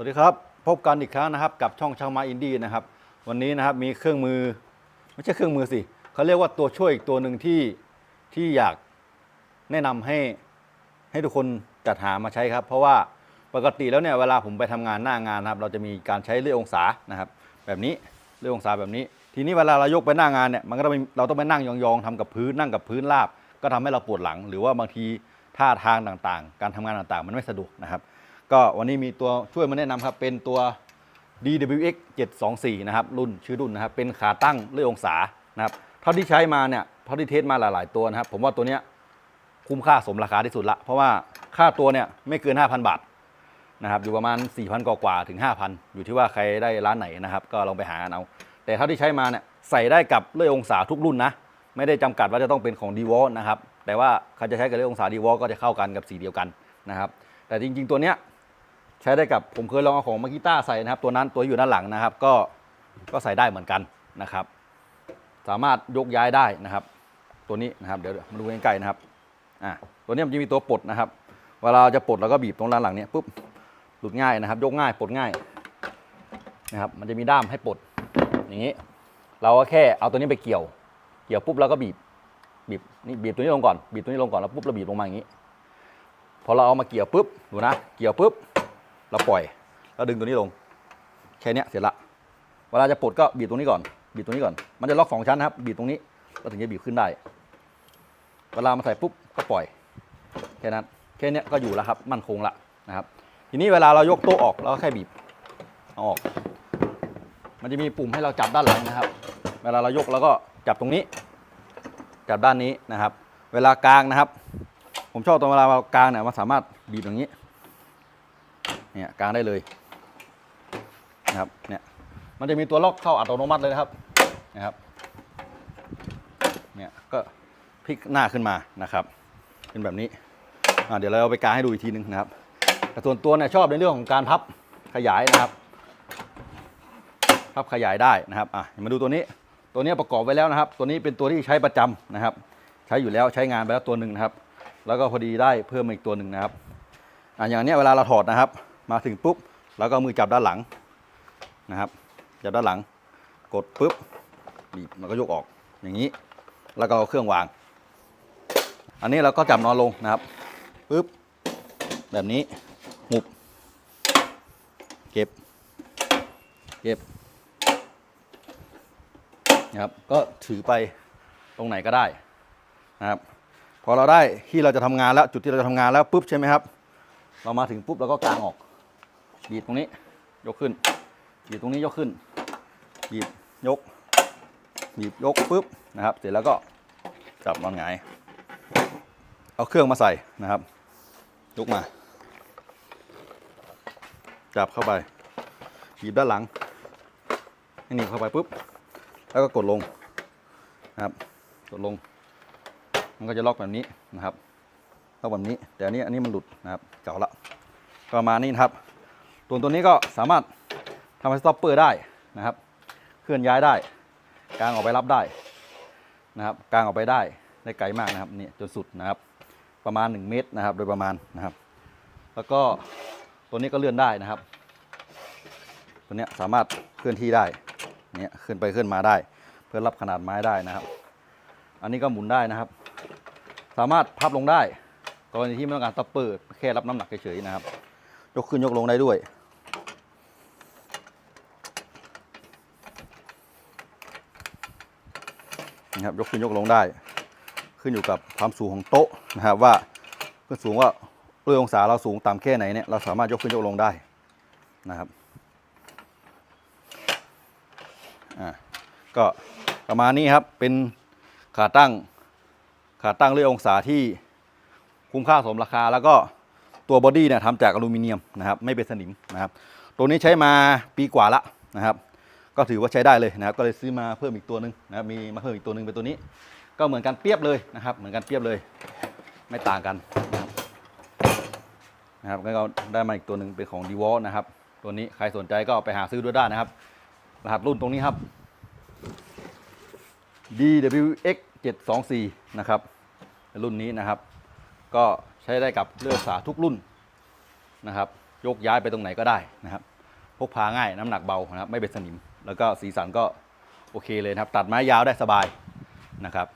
สวัสดีครับ พบกันอีกครั้งนะครับ กับช่องช่างไม้อินดี้นะครับ วันนี้นะครับมีเครื่องมือ ไม่ใช่เครื่องมือสิเขาเรียกว่าตัวช่วยอีกตัวหนึ่งที่ที่อยากแนะนำให้ให้ทุกคนจัดหามาใช้ครับ เพราะว่าปกติแล้วเนี่ยเวลาผมไปทำงานหน้างานนะครับ เราจะมีการใช้เลื่อยองศานะครับ แบบนี้เลื่อยองศาแบบนี้ ทีนี้เวลาเรายกไปหน้างานเนี่ยมันก็ต้องมีเราต้องไปนั่งยองๆทำกับพื้นนั่งกับพื้นราบ ก็ทำให้เราปวดหลัง หรือว่าบางทีท่าทางต่างๆ การทำงานต่างๆ มันไม่สะดวกนะครับ ก็วันนี้มีตัวช่วยมาแนะนำครับ เป็นตัว DWX 724 นะครับ รุ่นชื่อรุ่นนะครับ เป็นขาตั้งเลื่อยองศานะครับ เท่าที่ใช้มาเนี่ยเท่าที่เทสมาหลาย ๆ ตัวนะครับ ผมว่าตัวเนี้ยคุ้มค่าสมราคาที่สุดละ เพราะว่าค่าตัวเนี่ยไม่เกิน 5,000 บาทนะครับ อยู่ประมาณ 4,000 กว่าถึง 5,000 อยู่ที่ว่าใครได้ร้านไหนนะครับ ก็ลองไปหาเอา แต่เท่าที่ใช้มาเนี่ยใส่ได้กับเลื่อยองศาทุกรุ่นนะ ไม่ได้จำกัดว่าจะต้องเป็นของ d w a l นะครับ แต่ว่าใครจะใช้กับเลื่อยองศา d w a l ก็จะเข้ากันกับสีเดียวกันนะครับ แต่จริง ๆ ตัวเนี้ย ใช้ได้กับผมเคยลองเอาของมากิต้าใส่นะครับ ตัวนั้นตัวอยู่ด้านหลังนะครับ ก็ก็ใส่ได้เหมือนกันนะครับ สามารถยกย้ายได้นะครับ ตัวนี้นะครับเดี๋ยวมาดูใกล้ๆนะครับอ่าตัวนี้มันจะมีตัวปลดนะครับ เวลาเราจะปลดเราก็บีบตรงด้านหลังเนี้ยปุ๊บหลุดง่ายนะครับ ยกง่ายปลดง่ายนะครับ มันจะมีด้ามให้ปลดอย่างนี้ เราก็แค่เอาตัวนี้ไปเกี่ยว เกี่ยวปุ๊บเราก็บีบบีบนี่บีบตัวนี้ลงก่อนบีบตัวนี้ลงก่อนแล้วปุ๊บเราบีบลงมาอย่างนี้ พอเราเอามาเกี่ยวปุ๊บดูนะ เกี่ยวปุ๊บ เราปล่อยแล้วดึงตัวนี้ลง แค่นี้เสร็จละ เวลาจะปลดก็บีบตรงนี้ก่อน บีบตรงนี้ก่อน มันจะล็อกสองชั้นนะครับ บีบตรงนี้เราถึงจะบีบขึ้นได้ เวลามาใส่ปุ๊บก็ปล่อย แค่นั้น แค่นี้ก็อยู่แล้วครับ มั่นคงละนะครับ ทีนี้เวลาเรายกโต๊ะออกเราก็แค่บีบเอาออก มันจะมีปุ่มให้เราจับด้านหลังนะครับ เวลาเรายกเราก็จับตรงนี้ จับด้านนี้นะครับ เวลากลางนะครับ ผมชอบตรงเวลาเรากลางเนี่ยมันสามารถบีบอย่างนี้ เนี่ยกางได้เลยนะครับเนี่ยมันจะมีตัวล็อกเข้าอัตโนมัติเลยนะครับนะครับเนี่ยก็พลิกหน้าขึ้นมานะครับ เป็นแบบนี้อ่าเดี๋ยวเราเอาไปกางให้ดูอีกทีหนึงนะครับ แต่ส่วนตัวเนี่ยชอบในเรื่องของการพับขยายนะครับพับขยายได้นะครับอะมาดูตัวนี้ตัวนี้ประกอบไว้แล้วนะครับ ตัวนี้เป็นตัวที่ใช้ประจำนะครับ ใช้อยู่แล้วใช้งานไปแล้วตัวหนึ่งนะครับ แล้วก็พอดีได้เพิ่มอีกตัวหนึ่งนะครับอะอย่างเนี้ยเวลาเราถอดนะครับ มาถึงปุ๊บแล้วก็มือจับด้านหลังนะครับจับด้านหลัง กดปุ๊บบีบมันก็ยกออกอย่างนี้ แล้วก็เอาเครื่องวาง อันนี้เราก็จับนอนลงนะครับปุ๊บแบบนี้หุบเก็บ เก็บนะครับก็ถือไปตรงไหนก็ได้นะครับพอเราได้ที่เราจะทำงานแล้วจุดที่เราจะทำงานแล้วปุ๊บใช่ไหมครับ เรามาถึงปุ๊บเราก็กางออก บีบตรงนี้ ยกขึ้น บีบตรงนี้ยกขึ้น บีบยก บีบยกปุ๊บนะครับ เสร็จแล้วก็จับนอนหงาย เอาเครื่องมาใส่นะครับ ยกมา จับเข้าไป บีบด้านหลังให้หนีเข้าไปปุ๊บ แล้วก็กดลงนะครับ กดลง มันก็จะล็อกแบบนี้นะครับล็อกแบบนี้ แต่อันนี้อันนี้มันหลุดนะครับ เก่าละ ประมาณนี้นะครับ ตัวตัวนี้ก็สามารถทำให้สต็อปเปอร์ได้นะครับ เคลื่อนย้ายได้กางออกไปรับได้นะครับกางออกไปได้ได้ไกลมากนะครับนี่จนสุดนะครับ ประมาณ 1 เมตรนะครับ โดยประมาณนะครับ แล้วก็ตัวนี้ก็เลื่อนได้นะครับ ตัวนี้สามารถเคลื่อนที่ได้เนี่ยขึ้นไปขึ้นมาได้ เพื่อรับขนาดไม้ได้นะครับ อันนี้ก็หมุนได้นะครับ สามารถพับลงได้กรณีที่ไม่ต้องการตัปเปอร์แค่รับน้ำหนักเฉยๆนะครับ ยกขึ้นยกลงได้ด้วย นะครับยกขึ้นยกลงได้ ขึ้นอยู่กับความสูงของโต๊ะนะครับว่าเพื่อสูงว่าด้วยองศาเราสูงต่ำแค่ไหนเนี่ยเราสามารถยกขึ้นยกลงได้นะครับอ่าก็ประมาณนี้ครับเป็นขาตั้งขาตั้งเลื่อยองศาที่คุ้มค่าสมราคา แล้วก็ตัวบอดี้เนี่ยทำจากอลูมิเนียมนะครับไม่เป็นสนิมนะครับตัวนี้ใช้มาปีกว่าละนะครับ ก็ถือว่าใช้ได้เลยนะครับ ก็เลยซื้อมาเพิ่มอีกตัวหนึ่งนะครับมีมาเพิ่มอีกตัวหนึ่งเป็นตัวนี้ ก็เหมือนกันเปรียบเลยนะครับ เหมือนกันเปรียบเลย ไม่ต่างกันนะครับนะครับก็ได้มาอีกตัวหนึ่งเป็นของดีวอลนะครับ ตัวนี้ใครสนใจก็ไปหาซื้อด้วยได้นะครับ รหัสรุ่นตรงนี้ครับ DWX 724นะครับ รุ่นนี้นะครับ ก็ใช้ได้กับเลือกสาทุกรุ่นนะครับ ยกย้ายไปตรงไหนก็ได้นะครับ พกพาง่ายน้ำหนักเบานะครับ ไม่เป็นสนิม แล้วก็สีสันก็โอเคเลยนะครับ ตัดไม้ยาวได้สบายนะครับ